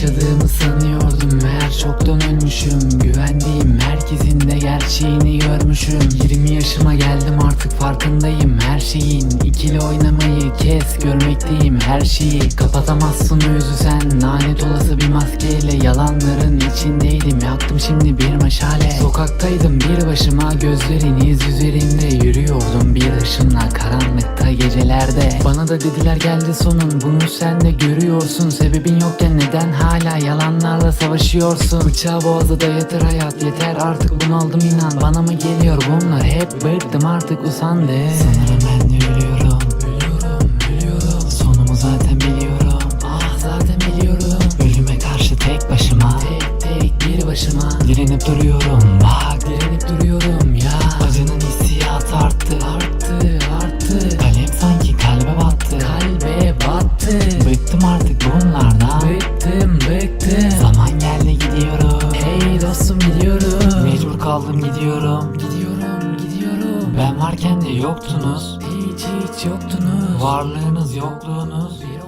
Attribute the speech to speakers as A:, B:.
A: Yaşadığımı sanıyordum meğer çoktan ölmüşüm. Güvendiğim gerçeğini görmüşüm 20 yaşıma geldim artık farkındayım. Her şeyin İkili oynamayı kes görmekteyim her şeyi. Kapatamazsın yüzü sen lanet olası bir maskeyle. Yalanların içindeydim yaktım şimdi bir meşale. Sokaktaydım bir başıma gözleriniz üzerinde. Yürüyordum bir ışınla karanlıkta da dediler geldi sonun. Bunu sen de görüyorsun. Sebebin yokken neden hala yalanlarla savaşıyorsun? Bıçağı boğaza dayatır hayat. Yeter artık bunaldım inan. Bana mı geliyor bunlar? Hep bıktım artık usandım Sanırım ben de ölüyorum. Ölüyorum ölüyorum. Sonumu zaten biliyorum. Ah zaten biliyorum. Ölüme karşı tek başıma. Tek tek bir başıma. Direnip duruyorum. Bak Direnip duruyorum battı Bıktım artık bunlardan. Bıktım bıktım. Zaman geldi gidiyorum. Hey dostum gidiyorum. Mecbur kaldım gidiyorum. Gidiyorum gidiyorum. Ben varken de yoktunuz. Hiç hiç yoktunuz. Varlığınız yokluğunuz. Bir